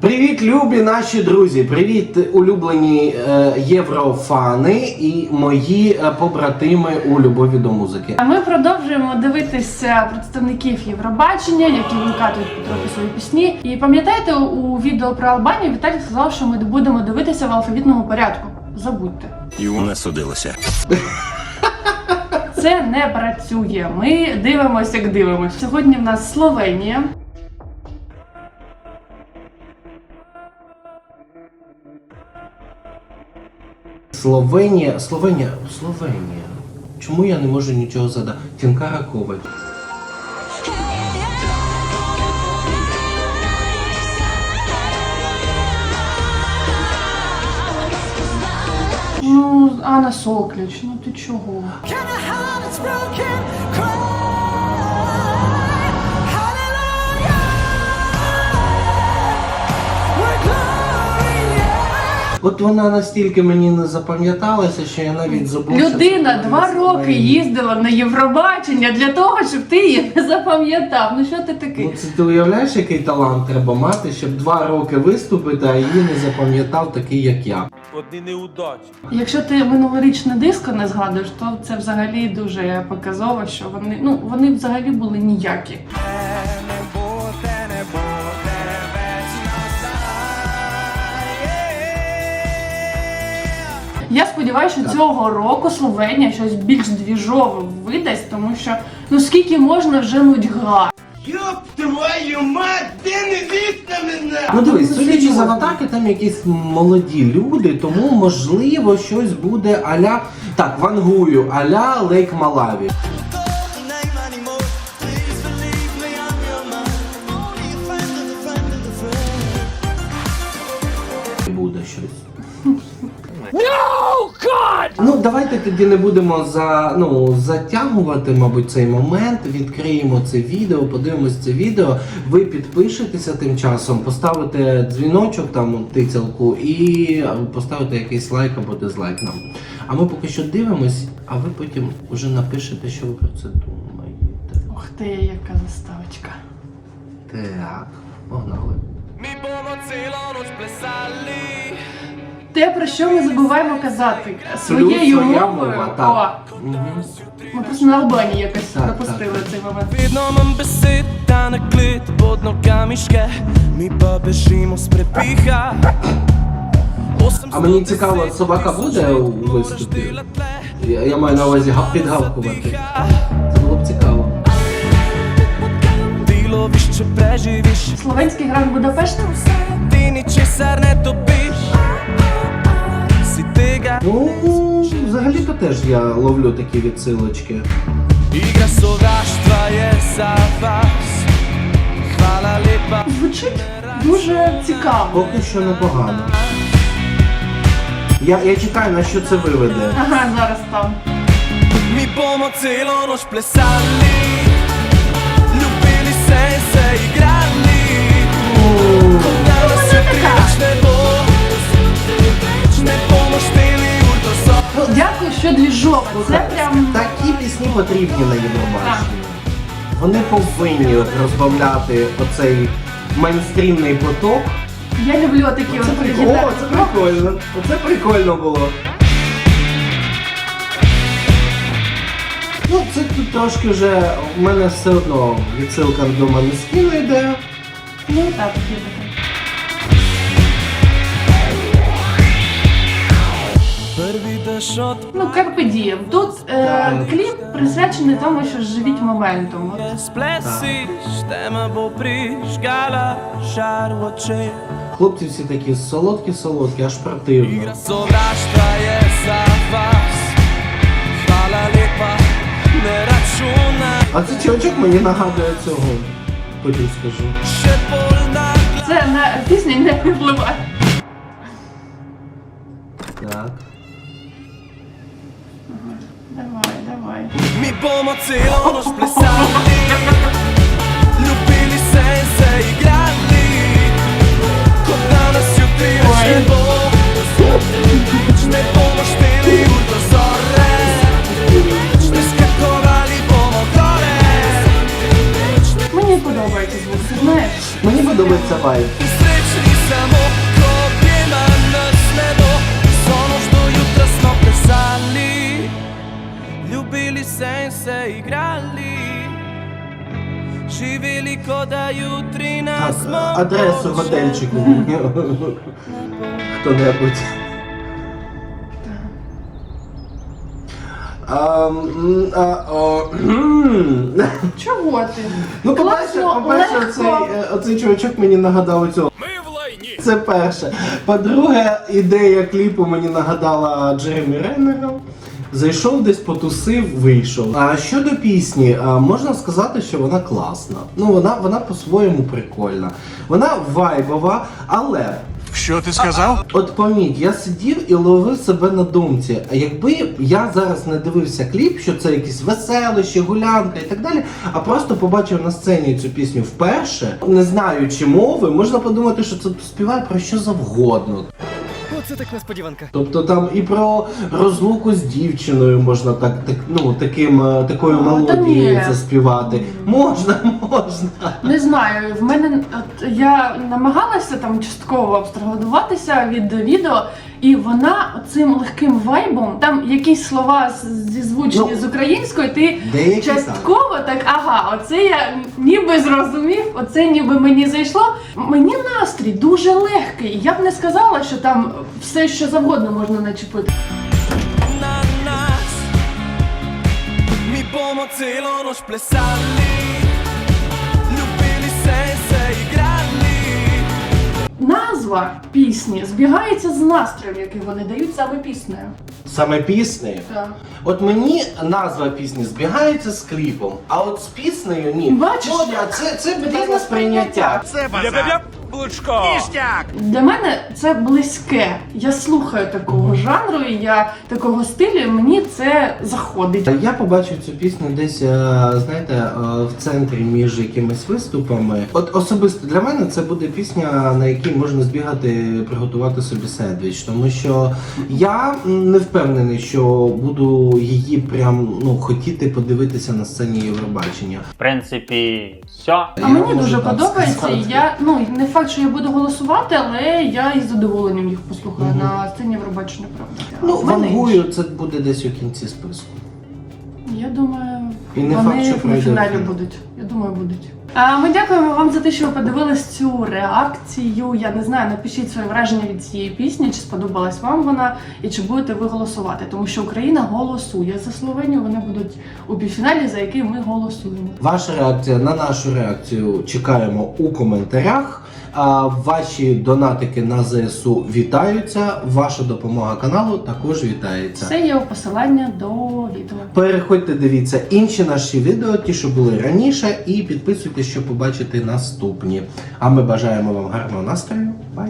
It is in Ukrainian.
Привіт, любі наші друзі! Привіт, улюблені е, єврофани і мої е, побратими у любові до музики. А ми продовжуємо дивитися представників Євробачення, які викатують потроху свої пісні. І пам'ятаєте, у відео про Албанію Віталій сказав, що ми будемо дивитися в алфавітному порядку. Забудьте. І не судилося. Це не працює. Ми дивимося, як дивимося. Сьогодні в нас Словенія. Словенія, Словенія, Словенія. Чому я не можу нічого задати? Тінкара Коваль. Ну, Анна Сокліч, ну ти чого? От вона настільки мені не запам'яталася, що я навіть забув. Людина два роки їздила на Євробачення для того, щоб ти її не запам'ятав. Ну що ти такий? Ну, це ти уявляєш, який талант треба мати, щоб два роки виступити, а її не запам'ятав такий, як я. одні неудачі. Якщо ти минулорічне диско не згадуєш, то це взагалі дуже показово, що вони ну вони взагалі були ніякі. Сподіваюся, що цього року Словенія щось більш двіжове видасть, тому що ну скільки можна вже нудьга. Йоп твою мать, ти не вітна мене! Ну дивись, ну, судячи за атаки, там якісь молоді люди, тому можливо щось буде аля. Так, вангую, аля Лейк Малаві. Ну, давайте тоді не будемо за, ну, затягувати, мабуть, цей момент. Відкриємо це відео, подивимось це відео. Ви підпишетеся тим часом, поставите дзвіночок там тицялку і поставите якийсь лайк або дизлайк нам. А ми поки що дивимось, а ви потім вже напишете, що ви про це думаєте. Ух ти, яка заставочка. Так, погнали. Ми bomo celo noč plesali. Те, про що ми забуваємо казати своєю своя мовою. мова, О, так. Мгм. ми просто на Албанії якось Так, пропустили цей момент. Vedno manj besed, ta naklid pod nogami ške, mi pa bežimo prepiha. А мені цікаво, собака буде у виступі? Я, я маю на увазі га- підгавкувати. Це було б цікаво. Словенський гранд Будапешт. ti ničesar ne dobiš. Ну, взагалі-то теж я ловлю такі відсилочки. Звучить дуже цікаво. Поки що непогано. Я, я чекаю, на що це виведе. Ага, зараз там. Mi bomo celo noč plesali, ljubili se in se igrali. Kot da nas jutri ne bo, Дякую, що двіжово. Це прям Такі пісні потрібні на Євробаченні. Вони повинні розбавляти оцей мейнстрімний поток. я люблю такі от прикольно, гітари. це прикольно. Оце прикольно було. Ну, це тут трошки вже в мене все одно відсилка до Манескіну йде. Ну так, є таке. Ну, Carpe Diem. Тут е, кліп присвячений тому, що живіть моментом. Хлопці всі такі солодкі-солодкі, аж противно. А цей чувачок мені нагадує цього. Потім скажу. Це на пісні не впливає. Так. по-любому целу уж плясали Любили се и се играли Кога нас сюди ще бо Ще помощи ли от прозоре по моторе Мені подобається звук, ти знаєш? Мені подобається вайб. Само копіма на снебо Сонно, до ютро сно писали izgubili sense, igrali Živeli ko da jutri nas smo Адресу готельчику. Хто-небудь. А, м. Чого ти? Ну, по-перше, оцей чувачок мені нагадав цього. Це перше. По-друге, ідея кліпу мені нагадала Джеремі Реннера. Зайшов десь потусив, вийшов. А щодо пісні, а, можна сказати, що вона класна. Ну вона, вона по-своєму прикольна. Вона вайбова, але Що ти сказав? От поміть, я сидів і ловив себе на думці. А якби я зараз не дивився кліп, що це якісь веселище, гулянка і так далі, а просто побачив на сцені цю пісню вперше, не знаючи мови, можна подумати, що це співає про що завгодно. Оце так несподіванка. Тобто там і про розлуку з дівчиною можна так, так ну таким е, такою А, мелодією заспівати. Можна, можна. Не знаю, в мене от я намагалася там частково абстрагуватися від відео, і вона цим легким вайбом, там якісь слова зізвучені Ну, з української, ти деякі частково так, ага, оце я ніби зрозумів, оце ніби мені зайшло. Мені настрій дуже легкий. Я б не сказала, що там все, що завгодно можна начепити. na nas Mi bomo celo noč plesali Ljubili se se igrali Назва пісні збігається з настроєм, який вони дають саме піснею. Саме піснею. Так. От мені назва пісні збігається з кліпом, а от з піснею ні. Бачиш, От, як? це, це питання Різне сприйняття. Це базар. Блучко Ніштяк. Для мене це близьке. Я слухаю такого жанру, і я такого стилю, і мені це заходить. Я побачив цю пісню десь, е, знаєте, е, в центрі між якимись виступами. От особисто для мене це буде пісня, на якій можна збігати, приготувати собі сендвіч. Тому що я не впевнений, що буду її прям ну хотіти подивитися на сцені Євробачення. В принципі, все. А Я мені можу дуже так подобається. сказати. і Я ну не факт, що я буду голосувати, але я із задоволенням їх послухаю Мгм. на сцені Євробачення, правда. Ну, вангую, це буде десь у кінці списку. Я думаю, І не вони факт, що на пройде фіналі фінал. будуть. Я думаю, будуть. А ми дякуємо вам за те, що ви подивились цю реакцію. Я не знаю, напишіть своє враження від цієї пісні, чи сподобалась вам вона, і чи будете ви голосувати, тому що Україна голосує за Словенію. Вони будуть у півфіналі, за який ми голосуємо. Ваша реакція на нашу реакцію чекаємо у коментарях. Ваші донатики на ЗСУ вітаються. Ваша допомога каналу також вітається. Все є посилання до відео. Переходьте, дивіться інші наші відео, ті, що були раніше, і підписуйтесь, щоб побачити наступні. А ми бажаємо вам гарного настрою. Бай!